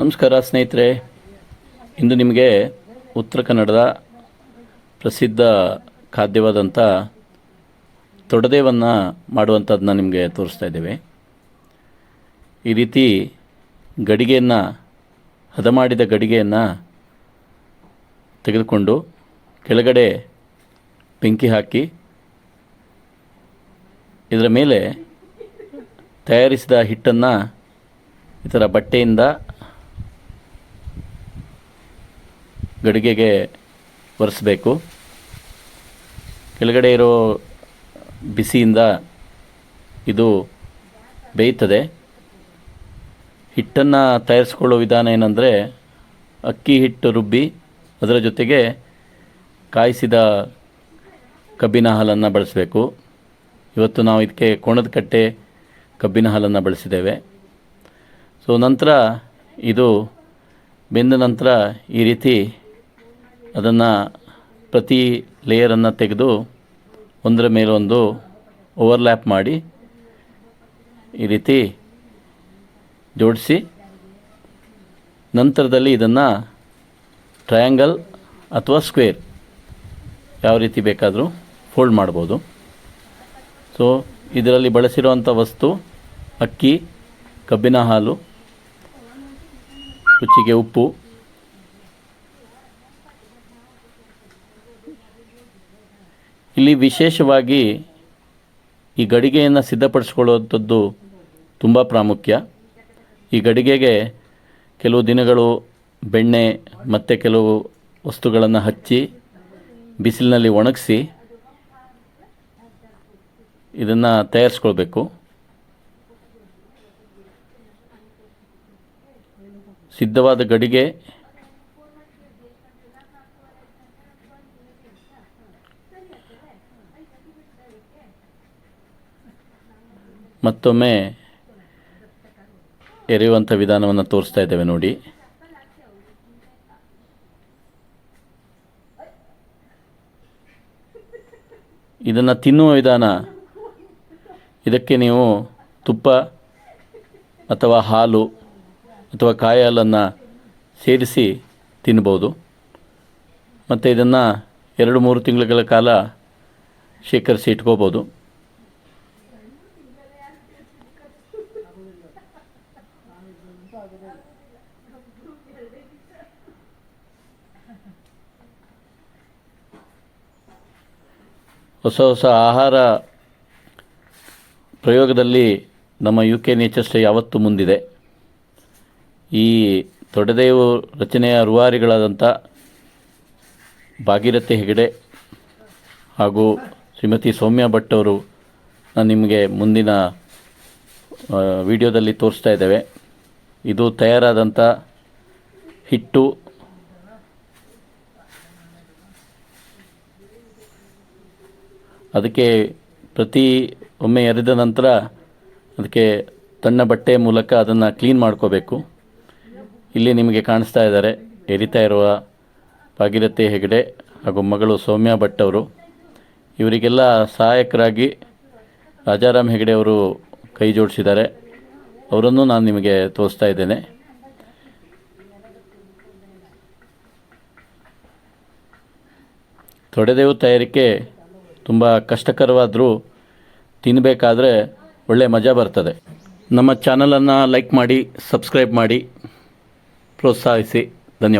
ನಮಸ್ಕಾರ ಸ್ನೇಹಿತರೆ, ಇಂದು ನಿಮಗೆ ಉತ್ತರ ಕನ್ನಡದ ಪ್ರಸಿದ್ಧ ಖಾದ್ಯವಾದಂಥ ತೊಡದೇವನ್ನು ಮಾಡುವಂಥದ್ದನ್ನ ನಿಮಗೆ ತೋರಿಸ್ತಾ ಇದ್ದೇವೆ. ಈ ರೀತಿ ಗಡಿಗೆಯನ್ನು, ಹದ ಮಾಡಿದ ಗಡಿಗೆಯನ್ನು ತೆಗೆದುಕೊಂಡು ಕೆಳಗಡೆ ಬೆಂಕಿ ಹಾಕಿ, ಇದರ ಮೇಲೆ ತಯಾರಿಸಿದ ಹಿಟ್ಟನ್ನು ಈ ಥರ ಬಟ್ಟೆಯಿಂದ ಗಡಿಗೆಗೆ ಒರೆಸಬೇಕು. ಕೆಳಗಡೆ ಇರೋ ಬಿಸಿಯಿಂದ ಇದು ಬೇಯ್ತದೆ. ಹಿಟ್ಟನ್ನು ತಯಾರಿಸ್ಕೊಳ್ಳೋ ವಿಧಾನ ಏನಂದರೆ ಅಕ್ಕಿ ಹಿಟ್ಟು ರುಬ್ಬಿ ಅದರ ಜೊತೆಗೆ ಕಾಯಿಸಿದ ಕಬ್ಬಿನ ಹಾಲನ್ನು ಬಳಸಬೇಕು. ಇವತ್ತು ನಾವು ಇದಕ್ಕೆ ಕೋಣದ ಕಟ್ಟೆ ಕಬ್ಬಿನ ಹಾಲನ್ನು ಬಳಸಿದ್ದೇವೆ. ಸೊ ನಂತರ ಇದು ಬೆಂದ ನಂತರ ಈ ರೀತಿ ಅದನ್ನು ಪ್ರತಿ ಲೇಯರನ್ನು ತೆಗೆದು ಒಂದರ ಮೇಲೊಂದು ಓವರ್ಲ್ಯಾಪ್ ಮಾಡಿ ಈ ರೀತಿ ಜೋಡಿಸಿ ನಂತರದಲ್ಲಿ ಇದನ್ನು ಟ್ರಯಾಂಗಲ್ ಅಥವಾ ಸ್ಕ್ವೇರ್ ಯಾವ ರೀತಿ ಬೇಕಾದರೂ ಫೋಲ್ಡ್ ಮಾಡ್ಬೋದು. ಸೊ ಇದರಲ್ಲಿ ಬಳಸಿರುವಂಥ ವಸ್ತು ಅಕ್ಕಿ, ಕಬ್ಬಿನ ಹಾಲು, ರುಚಿಗೆ ಉಪ್ಪು. ಇಲ್ಲಿ ವಿಶೇಷವಾಗಿ ಈ ಗಡಿಗೆಯನ್ನು ಸಿದ್ಧಪಡಿಸ್ಕೊಳ್ಳುವಂಥದ್ದು ತುಂಬ ಪ್ರಾಮುಖ್ಯ. ಈ ಗಡಿಗೆಗೆ ಕೆಲವು ದಿನಗಳು ಬೆಣ್ಣೆ ಮತ್ತು ಕೆಲವು ವಸ್ತುಗಳನ್ನು ಹಚ್ಚಿ ಬಿಸಿಲಿನಲ್ಲಿ ಒಣಗಿಸಿ ಇದನ್ನು ತಯಾರಿಸ್ಕೊಳ್ಬೇಕು. ಸಿದ್ಧವಾದ ಗಡಿಗೆ ಮತ್ತೊಮ್ಮೆ ಎರೆಯುವಂಥ ವಿಧಾನವನ್ನು ತೋರಿಸ್ತಾ ಇದ್ದೇವೆ ನೋಡಿ. ಇದನ್ನು ತಿನ್ನುವ ವಿಧಾನ. ಇದಕ್ಕೆ ನೀವು ತುಪ್ಪ ಅಥವಾ ಹಾಲು ಅಥವಾ ಕಾಯಿ ಹಾಲನ್ನು ಸೇರಿಸಿ ತಿನ್ಬೋದು. ಮತ್ತು ಇದನ್ನು ಎರಡು ಮೂರು ತಿಂಗಳುಗಳ ಕಾಲ ಶೇಖರಿಸಿ ಇಟ್ಕೋಬೋದು. ಹೊಸ ಹೊಸ ಆಹಾರ ಪ್ರಯೋಗದಲ್ಲಿ ನಮ್ಮ ಯು ಕೆ ನೇಚರ್ಸ್ಟೇ ಯಾವತ್ತೂ ಮುಂದಿದೆ. ಈ ತೊಡೆದೇವು ರಚನೆಯ ರುವಾರಿಗಳಾದಂಥ ಭಾಗೀರಥಿ ಹೆಗಡೆ ಹಾಗೂ ಶ್ರೀಮತಿ ಸೌಮ್ಯ ಭಟ್ ಅವರು ನಾನು ನಿಮಗೆ ಮುಂದಿನ ವಿಡಿಯೋದಲ್ಲಿ ತೋರಿಸ್ತಾ ಇದ್ದೇವೆ. ಇದು ತಯಾರಾದಂಥ ಹಿಟ್ಟು ಅದಕ್ಕೆ ಪ್ರತಿ ಒಮ್ಮೆ ಎರೆದ ನಂತರ ಅದಕ್ಕೆ ತಣ್ಣ ಬಟ್ಟೆ ಮೂಲಕ ಅದನ್ನು ಕ್ಲೀನ್ ಮಾಡ್ಕೋಬೇಕು. ಇಲ್ಲಿ ನಿಮಗೆ ಕಾಣಿಸ್ತಾ ಇದ್ದಾರೆ, ಎರಿತಾ ಇರುವ ಭಾಗೀರಥಿ ಹೆಗಡೆ ಹಾಗೂ ಮಗಳು ಸೌಮ್ಯ ಭಟ್ ಅವರು. ಇವರಿಗೆಲ್ಲ ಸಹಾಯಕರಾಗಿ ರಾಜಾರಾಮ್ ಹೆಗಡೆ ಅವರು ಕೈ ಜೋಡಿಸಿದ್ದಾರೆ. ಅವರನ್ನು ನಾನು ನಿಮಗೆ ತೋರಿಸ್ತಾ ಇದ್ದೇನೆ. ತೊಡೆದೇವು ತಯಾರಿಕೆ ತುಂಬ ಕಷ್ಟಕರವಾದರೂ ತಿನ್ನಬೇಕಾದ್ರೆ ಒಳ್ಳೆ ಮಜಾ ಬರ್ತದೆ. ನಮ್ಮ ಚಾನಲನ್ನು ಲೈಕ್ ಮಾಡಿ ಸಬ್ಸ್ಕ್ರೈಬ್ ಮಾಡಿ ಪ್ರೋತ್ಸಾಹಿಸಿ. ಧನ್ಯವಾದ.